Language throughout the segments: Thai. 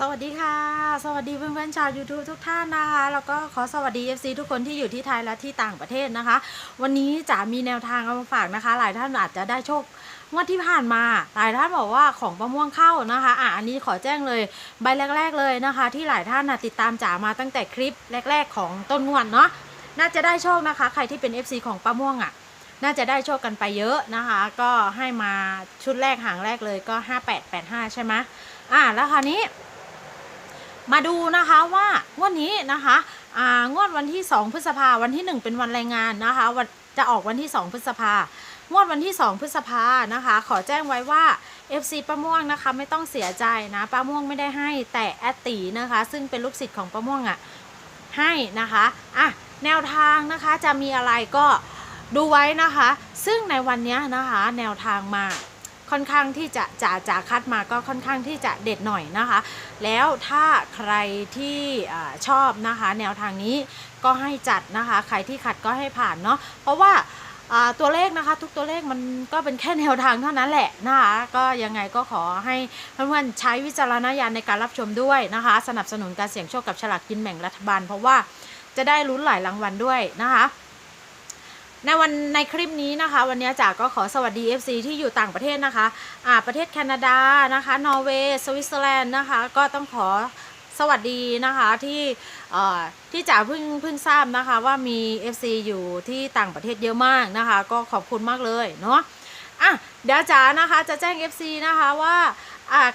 สวัสดีค่ะ สวัสดีเพื่อนๆชาว YouTube ทุกท่านนะคะ แล้วก็ขอสวัสดี FC ทุกคนที่อยู่ที่ไทยและที่ต่างประเทศนะคะ วันนี้จะมีแนวทางเอามาฝากนะคะ หลายท่านอาจจะได้โชคงวดที่ผ่านมา หลายท่านบอกว่าของประม่วงเข้านะคะ อะอันนี้ขอแจ้งเลยใบแรก ๆเลยนะคะ ที่หลายท่านนะติดตามจ๋ามาตั้งแต่คลิปแรก ๆ ของต้นงวดเนาะน่าจะได้โชคนะคะ ใครที่เป็น FC ของป้าม่วงอะน่าจะได้โชคกันไปเยอะนะคะ ก็ให้มาชุดแรกหางแรกเลยก็ 5885 ใช่ไหมอะแล้วคราวนี้ มาดูนะคะว่างวดนี้นะคะอ่างวดวันที่ 2 พฤษภาวันที่ 1 เป็นวันแรงงานนะคะวันจะออกวันที่ 2 พฤษภางวดวันที่ 2 พฤษภานะคะ ขอแจ้งไว้ว่า FC ป้าม่วงนะคะไม่ต้องเสียใจนะป้าม่วงไม่ได้ให้แต่แอตตีนะคะ ซึ่งเป็นลูกศิษย์ของป้าม่วงอะ่ะให้นะคะอะแนวทางนะคะจะมีอะไรก็ดูไว้นะคะ ซึ่งในวันนี้นะคะ แนวทางมา ค่อนข้างที่จะจะจะคัดมาก็ค่อนข้างที่จะเด็ดหน่อยนะคะ แล้วถ้าใครที่ชอบนะคะ แนวทางนี้ก็ให้จัดนะคะ ใครที่ขัดก็ให้ผ่านเนาะเพราะว่าอ่าตัวเลขนะคะทุกตัวเลขมันก็เป็นแค่แนวทางเท่านั้นแหละนะคะก็ยังไงก็ขอให้เพื่อนๆใช้วิจารณญาณในการรับชมด้วยนะคะ สนับสนุนการเสี่ยงโชคกับฉลากกินแบ่งรัฐบาล เพราะว่าจะได้ลุ้นหลายรางวัลด้วยนะคะ ในวันในคลิปนี้นะคะ วันนี้จ๋าก็ขอสวัสดี FC ที่อยู่ต่างประเทศนะคะอ่าประเทศแคนาดานะคะ นอร์เวย์สวิตเซอร์แลนด์นะคะ ก็ต้องขอสวัสดีนะคะที่เอ่อที่จ๋าเพิ่งเพิ่งทราบนะคะว่ามี FC อยู่ที่ต่างประเทศเยอะมากนะคะ ก็ขอบคุณมากเลยเนาะอะเดี๋ยวจ๋านะคะจะแจ้ง FC นะคะว่าอ่า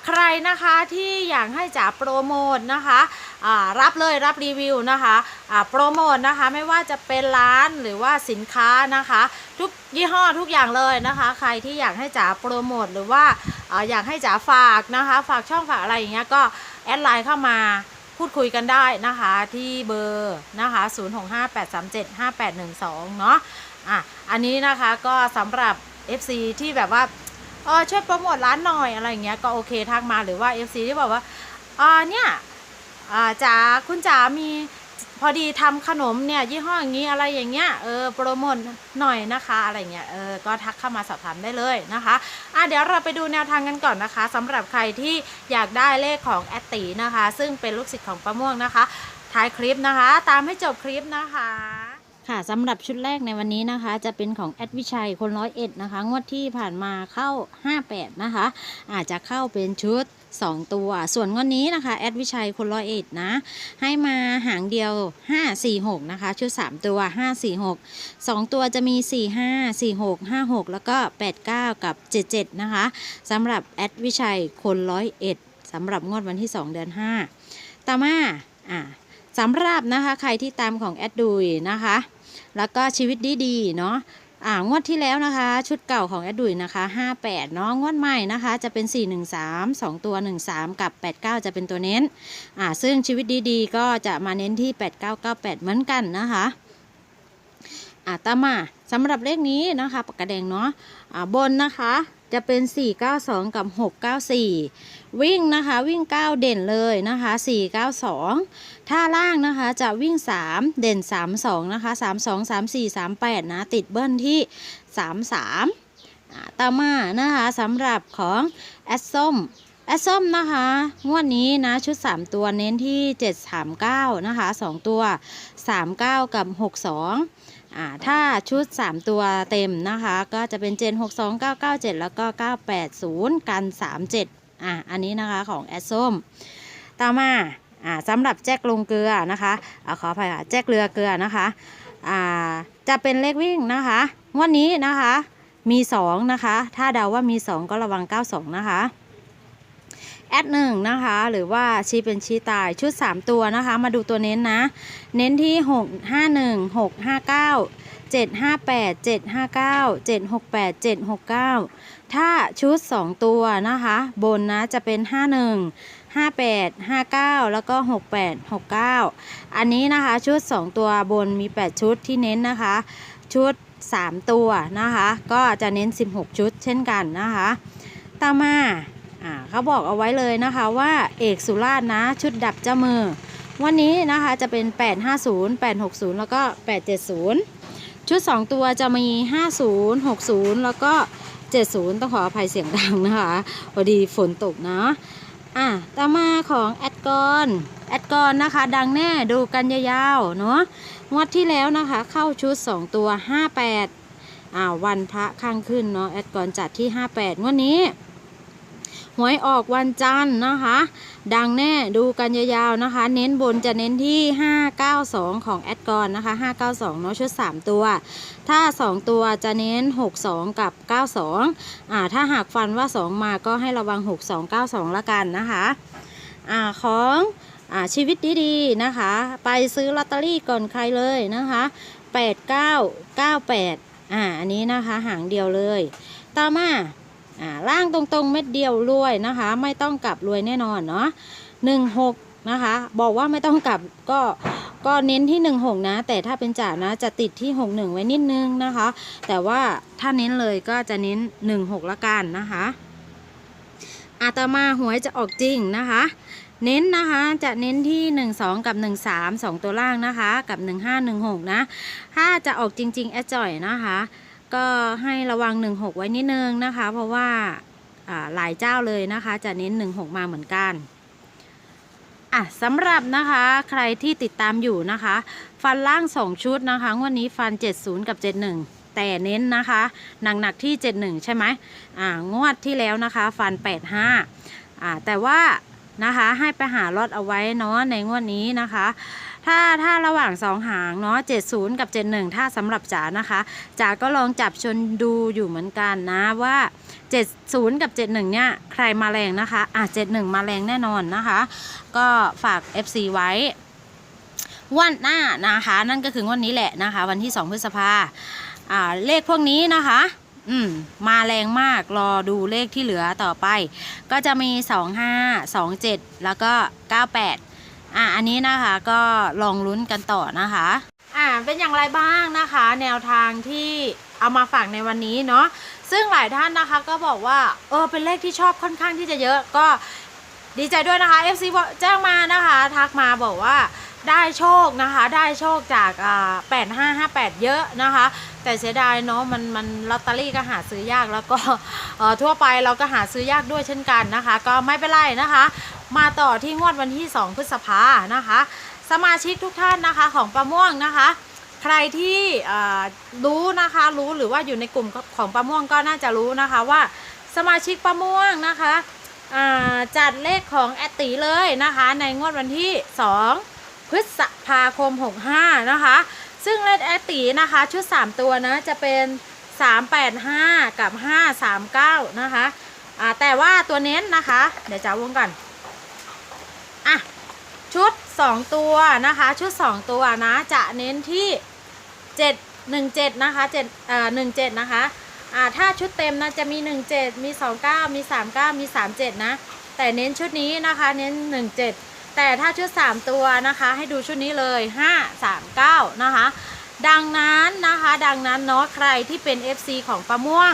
ใครนะคะที่อยากให้จ๋าโปรโมทนะคะอ่ารับเลยรับรีวิวนะคะอ่าโปรโมทนะคะไม่ว่าจะเป็นร้านหรือว่าสินค้านะคะ ทุกยี่ห้อทุกอย่างเลยนะคะ ใครที่อยากให้จ๋าโปรโมทหรือว่าอาอยากให้จ๋าฝากนะคะ ฝากช่องฝากอะไรอย่างเงี้ยก็แอดไลน์เข้ามาพูดคุยกันได้นะคะที่เบอร์นะคะ0658375812เนาะอะอันนี้นะคะก็สำหรับ FC ที่แบบว่า เออช่วยโปรโมทร้านหน่อยอะไรอย่างเงี้ยก็โอเคทักมาหรือว่า FC ที่บอกว่าอ่าเนี่ยอ่าจ๋าคุณจ๋ามีพอดีทำขนมเนี่ยยี่ห้ออย่างนี้อะไรอย่างเงี้ยเออโปรโมทหน่อยนะคะอะไรเงี้ยเออก็ทักเข้ามาสอบถามได้เลยนะคะอะเดี๋ยวเราไปดูแนวทางกันก่อนนะคะสำหรับใครที่อยากได้เลขของแอตตีนะคะ ซึ่งเป็นลูกศิษย์ของป้าม่วงนะคะท้ายคลิปนะคะ ตามให้จบคลิปนะคะ ค่ะสำหรับชุดแรกในวันนี้นะคะ จะเป็นของแอดวิชัยคนร้อยเอ็ดนะคะ งวดที่ผ่านมาเข้า 58 นะคะ อาจจะเข้าเป็นชุด 2 ตัว ส่วนงวดนี้นะคะแอดวิชัยคนร้อยเอ็ดนะ ให้มาหางเดียว 5 4 6 นะคะ ชุด 3 ตัว 5 4 6 2 ตัวจะมี 4 5 4 6 5 6 แล้วก็ 8 9 กับ 77 นะคะสำหรับแอดวิชัยคนร้อยเอ็ดสำหรับงวดวันที่ 2 เดือน 5ตามมาอ่า สำหรับนะคะใครที่ตามของแอดดุยนะคะ แล้วก็ชีวิตดีๆเนาะอ่างวดที่แล้วนะคะ ชุดเก่าของแอดดุยนะคะ58เนาะงวดใหม่นะคะ จะเป็น 413 2 ตัว 13 กับ 89 จะเป็นตัวเน้นอ่าซึ่งชีวิตดีๆ ก็จะมาเน้นที่ 8998 เหมือนกันนะคะอ่าตามมาสำหรับเลขนี้นะคะปากกาแดงเนาะอ่าบนนะคะ จะเป็น 492 กับ 694 วิ่งนะคะวิ่ง 9 เด่นเลยนะคะ 492 ถ้าล่างนะคะจะวิ่ง 3 เด่น 32 นะคะ 32 34 38 นะ ติดเบิ้ลที่ 33อ่าต่อมานะคะสำหรับของแอดส้มแอดส้มนะคะ งวดนี้นะชุด 3 ตัวเน้นที่ 739 นะคะ 2 ตัว 39 กับ 62 อ่าถ้าชุด 3 ตัวเต็มนะคะ ก็จะเป็นเจน 62 997 แล้วก็ 980 กัน 37อ่าอันนี้นะคะของแอดส้มต่อมาอ่าสำหรับแจ็คลงเกลือนะคะอาขออภัยค่ะแจ็คเรือเกลือนะคะอ่าจะเป็นเลขวิ่งนะคะงวันนี้นะคะมี 2 นะคะ ถ้าเดาว่ามี 2 ก็ระวัง 92 นะคะ แอดหนึ่งนะคะ หรือว่าชี้เป็นชี้ตายชุด 3 ตัวนะคะ มาดูตัวเน้นนะ เน้นที่ 6 5 1 6 5 9 7 5 8 7 5 9 7 6 8 7 6 9 ถ้าชุด 2 ตัวนะคะ บนนะจะเป็น 51 58 59 แล้วก็ 68 69 อันนี้นะคะชุด 2 ตัวบนมี 8 ชุดที่เน้นนะคะ ชุด 3 ตัวนะคะ ก็จะเน้น 16 ชุดเช่นกันนะคะ ต่อมา อ่าเขาบอกเอาไว้เลยนะคะว่าเอกสุราษฎร์นะชุดดับเจ้ามือ วันนี้นะคะจะเป็น 850 860 แล้วก็ 870 ชุด 2 ตัวจะมี 50 60 แล้วก็ 70 ต้องขออภัยเสียงดังนะคะพอดีฝนตกเนาะอะต่อมาของแอดกอนแอดกอนนะคะดังแน่ดูกันยาวๆเนาะงวดที่แล้วนะคะเข้าชุด 2 ตัว 58อ่าวันพระข้างขึ้นเนาะแอดกอนจัดที่ 58งวดนี้ หวยออกวันจันทร์นะคะ ดังแน่ดูกันยาวๆนะคะ เน้นบนจะเน้นที่ 592 ของแอดกอนนะคะ 592เนาะชุด 3 ตัว ถ้า 2 ตัวจะเน้น 62 กับ 92อ่าถ้าหากฟันว่า 2 มาก็ให้ระวัง 6292 ละกันนะคะอ่าของอ่าชีวิตดีๆนะคะ ไปซื้อลอตเตอรี่ก่อนใครเลยนะคะ 8998อ่าอันนี้นะคะหางเดียวเลยต่อมา อ่าล่างตรงๆเม็ดเดียวรวยนะคะ ไม่ต้องกลับรวยแน่นอนเนาะ16นะคะ บอกว่าไม่ต้องกลับก็ก็เน้นที่16นะ แต่ถ้าเป็นจ่านะจะติดที่ 61 ไว้นิดนึงนะคะ แต่ว่าถ้าเน้นเลยก็จะเน้น 16 ละกันนะคะอาตมาหวยจะออกจริงนะคะ เน้นนะคะจะเน้นที่ 12 กับ 13 2 ตัวล่างนะคะ กับ 1516 นะ ถ้าจะออกจริง ๆ แอดจ่อยนะคะ ก็ให้ระวัง 16 ไว้นิดนึงนะคะ เพราะว่าหลายเจ้าเลยนะคะ จะเน้น 16 มาเหมือนกันอะสำหรับนะคะใครที่ติดตามอยู่นะคะ ฟันล่าง 2 ชุดนะคะงวดนี้ฟัน 70 กับ 71 แต่เน้นนะคะหนักๆที่ 71 ใช่ไหมอ่างวดที่แล้วนะคะ ฟัน 85อ่าแต่ว่านะคะให้ไปหาลอดเอาไว้เนาะในงวดนี้นะคะ ถ้าถ้าระหว่าง2หางเนาะ70 กับ 71 ถ้าสำหรับจ๋านะคะจ๋าก็ลองจับชนดูอยู่เหมือนกันนะว่า 70 กับ 71 เนี่ย ใครมาแรงนะคะอะ71 มาแรงแน่นอนนะคะ ก็ฝาก FC ไว้วันหน้านะคะ นั่นก็คือวันนี้แหละนะคะ วันที่ 2 พฤษภาอ่าเลขพวกนี้นะคะ อืมมาแรงมากรอดูเลขที่เหลือต่อไป ก็จะมี 25 27 แล้วก็ 98 อะอันนี้นะคะก็ลองลุ้นกันต่อนะคะอ่าเป็นอย่างไรบ้างนะคะ แนวทางที่เอามาฝากในวันนี้เนาะซึ่งหลายท่านนะคะก็บอกว่าเออเป็นเลขที่ชอบค่อนข้างที่จะเยอะก็ดีใจด้วยนะคะ FC แจ้งมานะคะ ทักมาบอกว่า ได้โชคนะคะ ได้โชคจากอ่า8558เยอะนะคะ แต่เสียดายเนาะมันมันลอตเตอรี่ก็หาซื้อยากแล้วก็เอ่อทั่วไปเราก็หาซื้อยากด้วยเช่นกันนะคะ ก็ไม่เป็นไรนะคะ มาต่อที่งวดวันที่ 2 พฤษภานะคะ สมาชิกทุกท่านนะคะของประม่วงนะคะใครที่รู้นะคะรู้หรือว่าอยู่ในกลุ่มของประม่วงก็น่าจะรู้นะคะว่าสมาชิกประม่วงนะคะจัดเลขของแอตตีเลยนะคะ ในงวดวันที่ 2 พฤษภาคม 65 นะคะ ซึ่งเลขแอตตีนะคะ ชุด 3 ตัวนะจะเป็น 385 กับ 539 นะคะอ่าแต่ว่าตัวเน้นนะคะ เดี๋ยวจะวงก่อนอะชุด 2 ตัวนะคะ ชุด 2 ตัวนะ จะเน้นที่ 7 1 7 นะคะ7เอ่อ17 นะคะอ่าถ้าชุดเต็มนะจะมี 17 มี 29 มี 39 มี 37 นะ แต่เน้นชุดนี้นะคะเน้น 17 แต่ถ้าชุด 3 ตัวนะคะให้ดูชุดนี้เลย 5 3 9 นะคะ ดังนั้นนะคะดังนั้นเนาะใครที่เป็น FC ของประม่วง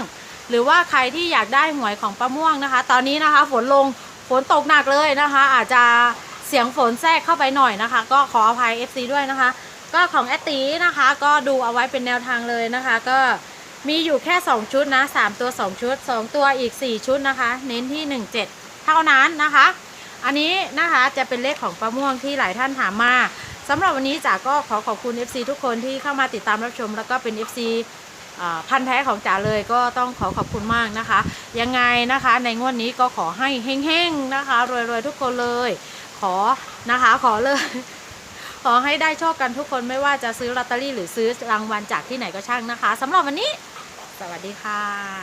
หรือว่าใครที่อยากได้หวยของประม่วงนะคะ ตอนนี้นะคะฝนลงฝนตกหนักเลยนะคะ อาจจะเสียงฝนแทรกเข้าไปหน่อยนะคะ ก็ขออภัย FC ด้วยนะคะ ก็ของแอตตีนะคะ ก็ดูเอาไว้เป็นแนวทางเลยนะคะ ก็มีอยู่แค่ 2 ชุดนะ 3 ตัว 2 ชุด 2 ตัวอีก 4 ชุดนะคะ เน้นที่ 17 เท่านั้นนะคะ อันนี้นะคะจะเป็นเลขของประม่วงที่หลายท่านถามมาสำหรับวันนี้จ๋าก็ขอขอบคุณ FC ทุกคนที่เข้ามาติดตามรับชม แล้วก็เป็น FC พันแท้ของจ๋าเลยก็ต้องขอขอบคุณมากนะคะ ยังไงนะคะ ในงวดนี้ก็ขอให้เฮ้งๆนะคะรวยๆทุกคนเลย ขอนะคะขอเลย ขอให้ได้โชคกันทุกคนไม่ว่าจะซื้อลอตเตอรี่หรือซื้อรางวัลจากที่ไหนก็ช่างนะคะสำหรับวันนี้ สวัสดีค่ะ